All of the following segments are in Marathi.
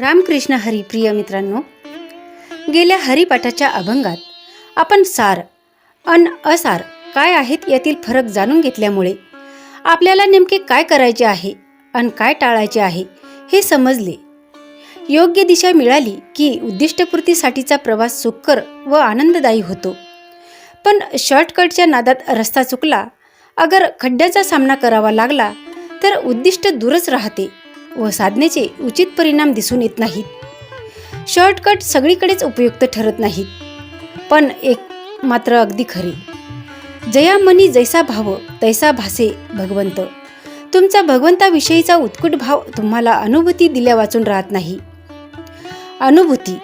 रामकृष्ण हरी प्रिय मित्रांनो गेल्या हरिपाठाच्या अभंगात आपण सार अन असार काय आहेत यातील फरक जाणून घेतल्यामुळे आपल्याला नेमके काय करायचे आहे अन काय टाळायचे आहे हे समजले. योग्य दिशा मिळाली की उद्दिष्टपूर्तीसाठीचा प्रवास सुखकर व आनंददायी होतो. पण शॉर्टकटच्या नादात रस्ता चुकला अगर खड्ड्याचा सामना करावा लागला तर उद्दिष्ट दूरच राहते. व साधनेचे उचित परिणाम दिसून येत नाहीत. शॉर्टकट सगळीकडेच उपयुक्त ठरत नाहीत. पण एक मात्र अगदी खरे. जयामनी जैसा भाव तैसा भासे भगवंत. तुमचा भगवंताविषयीचा उत्कट भाव तुम्हाला अनुभूती दिल्या वाचून राहत नाही. अनुभूती.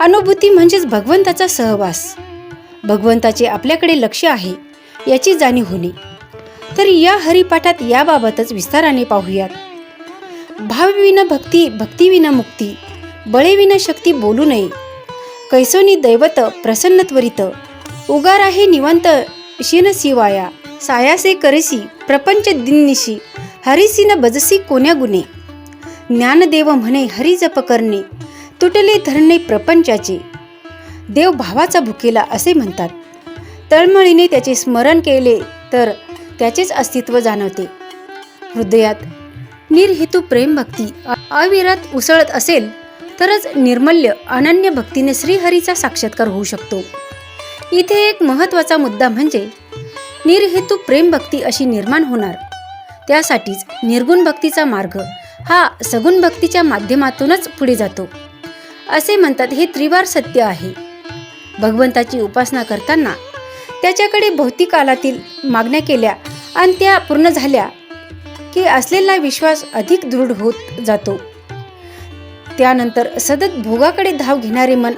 अनुभूती म्हणजेच भगवंताचा सहवास. भगवंताचे आपल्याकडे लक्ष आहे याची जाणीव होणे. तर या हरिपाठात याबाबतच विस्ताराने पाहूयात. भावविना भक्ती भक्तीविना मुक्ती बळेविना शक्ती बोलू नये कैसोनी दैवत प्रसन्न त्वरित उगार आहे निवंत शिन शिवाया सायासे करेसी प्रपंच दिननिशी हरिसीन बजसी कोण्या गुणे ज्ञानदेव म्हणे हरी जप करणे तुटले धरणे प्रपंचाचे देव भावाचा भुकेला असे म्हणतात तळमळीने त्याचे स्मरण केले तर त्याचेच अस्तित्व जाणवते हृदयात निर्हेतू प्रेम भक्ती. अविरत उसळत असेल तरच निर्मल्य अनन्य भक्तीने श्रीहरीचा साक्षात्कार होऊ शकतो. इथे एक महत्त्वाचा मुद्दा म्हणजे निर्हेतू प्रेम भक्ती अशी निर्माण होणार. त्यासाठीच निर्गुण भक्तीचा मार्ग हा सगुण भक्तीच्या माध्यमातूनच पुढे जातो. असे म्हणतात हे त्रिवार सत्य आहे. भगवंताची उपासना करताना त्याच्याकडे भौतिक कालातील मागण्या केल्या आणि त्या पूर्ण झाल्या की असलेला विश्वास अधिक दृढ होत जातो. त्यानंतर सतत भोगाकडे धाव घेणारे मन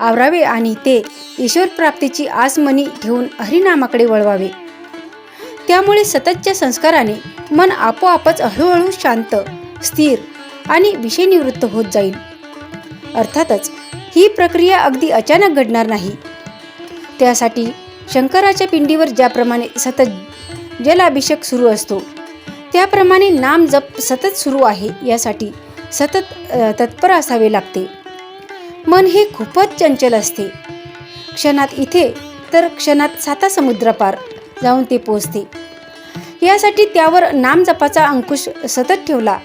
आवरावे आणि ते ईश्वर प्राप्तीची आसमनी ठेवून हरिनामाकडे वळवावे. त्यामुळे सततच्या संस्काराने मन आपोआपच हळूहळू शांत स्थिर आणि विषयनिवृत्त होत जाईल. अर्थातच ही प्रक्रिया अगदी अचानक घडणार नाही. त्यासाठी शंकराच्या पिंडीवर ज्याप्रमाणे सतत जलाभिषेक सुरू असतो त्याप्रमाणे नाम जप सतत सुरू आहे. यासाठी सतत तत्पर असावे लागते. मन हे खूपच चंचल असते. क्षणात इथे तर क्षणात साता समुद्रपार जाऊन ते पोचते यासाठी त्यावर नामजपाचा अंकुश सतत ठेवला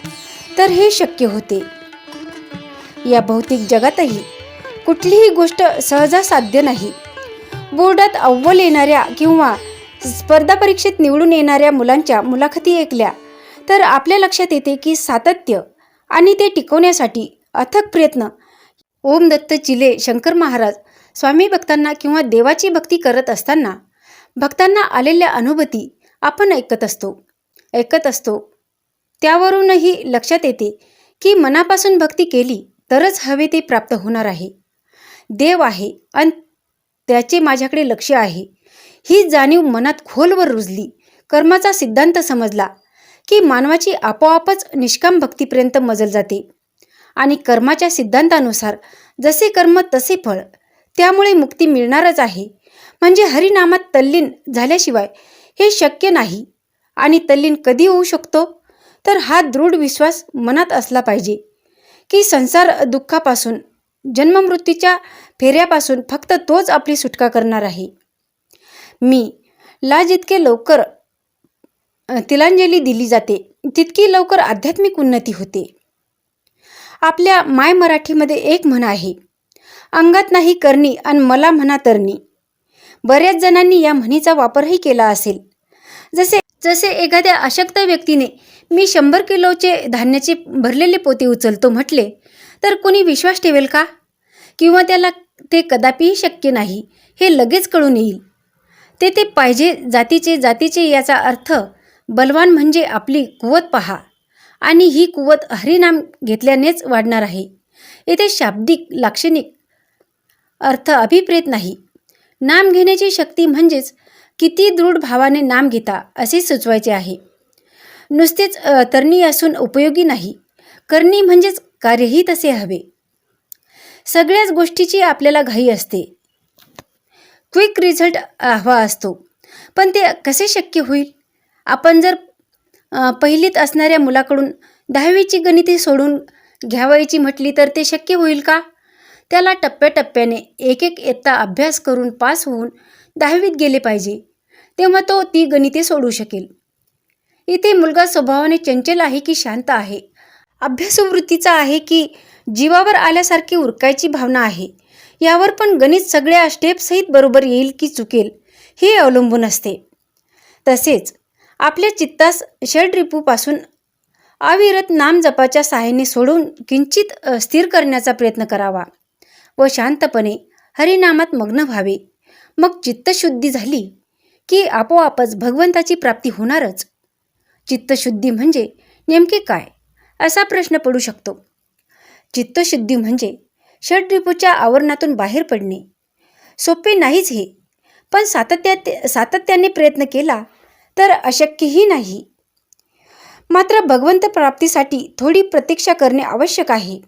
तर हे शक्य होते. या भौतिक जगातही कुठलीही गोष्ट सहजा साध्य नाही. बोर्डात अव्वल येणाऱ्या किंवा स्पर्धा परीक्षेत निवडून येणाऱ्या मुलांच्या मुलाखती ऐकल्या तर आपल्या लक्षात येते की सातत्य आणि ते टिकवण्यासाठी अथक प्रयत्न. ओम दत्त चिले शंकर महाराज स्वामी भक्तांना किंवा देवाची भक्ती करत असताना भक्तांना आलेल्या अनुभूती आपण ऐकत असतो. ऐकत असतो. त्यावरूनही लक्षात येते की मनापासून भक्ती केली तरच हवे ते प्राप्त होणार आहे. देव आहे आणि त्याचे माझ्याकडे लक्ष आहे. ही जाणीव मनात खोलवर रुजली. कर्माचा सिद्धांत समजला. की मानवाची आपोआपच निष्काम भक्तीपर्यंत मजल जाते. आणि कर्माच्या सिद्धांतानुसार जसे कर्म तसे फळ. त्यामुळे मुक्ती मिळणारच आहे. म्हणजे हरिनामात तल्लीन झाल्याशिवाय हे शक्य नाही. आणि तल्लीन कधी होऊ शकतो? तर हा दृढ विश्वास मनात असला पाहिजे. की संसार दुःखापासून जन्ममृत्यूच्या फेऱ्यापासून फक्त तोच आपली सुटका करणार आहे. मी ला जितके लवकर तिलांजली दिली जाते. तितकी लवकर आध्यात्मिक उन्नती होते. आपल्या माय मराठीमध्ये एक म्हण आहे अंगात नाही करणी आणि मला म्हणा तरणी. बऱ्याच जणांनी या म्हणीचा वापरही केला असेल. जसे जसे एखाद्या अशक्त व्यक्तीने मी शंभर किलोचे धान्याचे भरलेले पोते उचलतो म्हटले तर कोणी विश्वास ठेवेल का? किंवा त्याला ते कदापिही शक्य नाही हे लगेच कळून येईल. ते ते पाहिजे जातीचे जातीचे याचा अर्थ बलवान म्हणजे आपली कुवत पहा. आणि ही कुवत हरिनाम घेतल्यानेच वाढणार आहे. येथे शाब्दिक लाक्षणिक अर्थ अभिप्रेत नाही. नाम घेण्याची शक्ती म्हणजेच किती दृढ भावाने नाम घेता असे सुचवायचे आहे. नुसतेच तरणी असून उपयोगी नाही. करणी म्हणजेच कार्यही तसे हवे. सगळ्याच गोष्टीची आपल्याला घाई असते. क्विक रिझल्ट हवा असतो. पण ते कसे शक्य होईल? आपण जर पहिलीत असणाऱ्या मुलाकडून दहावीची गणिते सोडून घ्यावायची म्हटली तर ते शक्य होईल का? त्याला टप्प्याटप्प्याने एक एक इयत्ता अभ्यास करून पास होऊन दहावीत गेले पाहिजे तेव्हा तो ती गणिते सोडू शकेल. इथे मुलगा स्वभावाने चंचल आहे की शांत आहे? अभ्यासवृत्तीचा आहे की जीवावर आल्यासारखी उरकायची भावना आहे? यावर पण गणित सगळ्या स्टेपसहित बरोबर येईल की चुकेल हे अवलंबून असते. तसेच आपल्या चित्तास षडरिपूपासून अविरत नामजपाच्या सहाय्याने सोडून किंचित स्थिर करण्याचा प्रयत्न करावा व शांतपणे हरिनामात मग्न व्हावे. मग चित्तशुद्धी झाली की आपोआपच भगवंताची प्राप्ती होणारच. चित्तशुद्धी म्हणजे नेमके काय? असा प्रश्न पडू शकतो. चित्तशुद्धी म्हणजे षडरिपूच्या आवरणातून बाहेर पडणे. सोपे नाहीच हे. पण सातत्यात सातत्याने प्रयत्न केला तर अशक्यही नाही. मात्र भगवंत प्राप्तीसाठी थोडी प्रतीक्षा करणे आवश्यक आहे.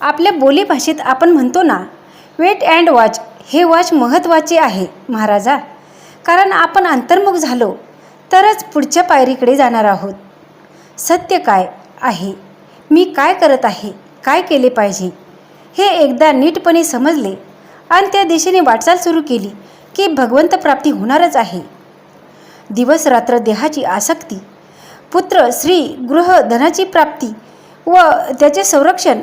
आपल्या बोलीभाषेत आपण म्हणतो ना वेट अँड वॉच हे वॉच महत्त्वाचे आहे महाराजा. कारण आपण अंतर्मुख झालो तरच पुढच्या पायरीकडे जाणार आहोत. सत्य काय आहे? मी काय करत आहे? काय केले पाहिजे? हे एकदा नीटपणे समजले आणि त्या दिशेने वाटचाल सुरू केली की भगवंत प्राप्ती होणारच आहे. दिवस रात्र देहाची आसक्ती. पुत्र स्त्री गृह धनाची प्राप्ती व त्याचे संरक्षण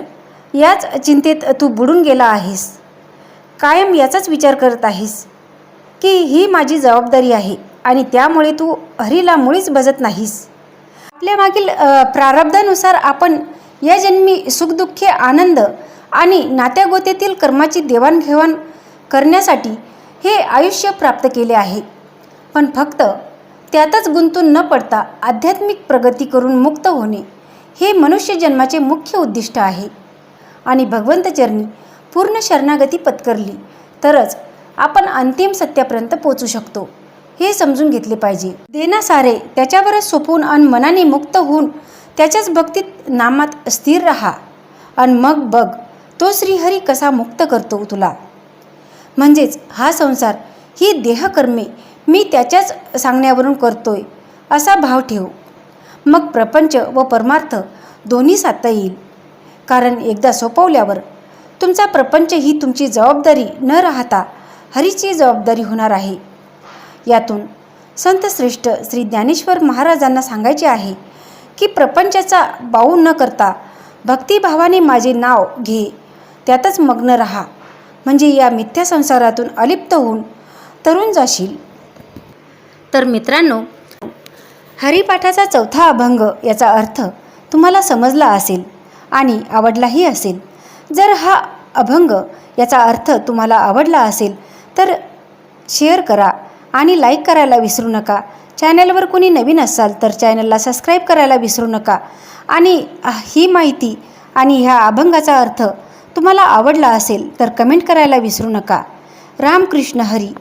याच चिंतेत तू बुडून गेला आहेस. कायम याचाच विचार करत आहेस की ही माझी जबाबदारी आहे आणि त्यामुळे तू हरीला मुळीच बजत नाहीस. आपल्या मागील प्रारब्धानुसार आपण या जन्मी सुखदुःखे आनंद आणि नात्यागोत्यातील कर्माची देवाणघेवाण करण्यासाठी हे आयुष्य प्राप्त केले आहे. पण फक्त त्यातच गुंतून न पडता आध्यात्मिक प्रगती करून मुक्त होणे हे मनुष्य जन्माचे मुख्य उद्दिष्ट आहे. आणि भगवंतचरणी पूर्ण शरणागती पत्करली तरच आपण अंतिम सत्यापर्यंत पोचू शकतो. हे समजून घेतले पाहिजे. देना सारे त्याच्यावरच सोपून आणि मनाने मुक्त होऊन त्याच्याच भक्तीत नामात स्थिर राहा. आणि मग बघ तो श्रीहरी कसा मुक्त करतो तुला? म्हणजेच हा संसार ही देहकर्मे मी त्याच्याच सांगण्यावरून करतोय असा भाव ठेव. मग प्रपंच व परमार्थ दोन्ही साधता येईल. कारण एकदा सोपवल्यावर तुमचा प्रपंच ही तुमची जबाबदारी न राहता हरीची जबाबदारी होणार आहे. यातून संतश्रेष्ठ श्री ज्ञानेश्वर महाराजांना सांगायचे आहे की प्रपंचाचा बाऊ न करता भक्तिभावाने माझे नाव घे त्यातच मग्न रहा. म्हणजे या मिथ्या संसारातून अलिप्त होऊन तरुण जाशील. तर मित्रांनो हरिपाठाचा चौथा अभंग याचा अर्थ तुम्हाला समजला असेल आणि आवडलाही असेल. जर हा अभंग याचा अर्थ तुम्हाला आवडला असेल तर शेअर करा आणि लाईक करायला विसरू नका. चॅनलवर कोणी नवीन असाल तर चॅनलला सबस्क्राईब करायला विसरू नका. आणि ही माहिती आणि ह्या अभंगाचा अर्थ तुम्हाला आवडला असेल तर कमेंट करायला विसरू नका. रामकृष्ण हरी.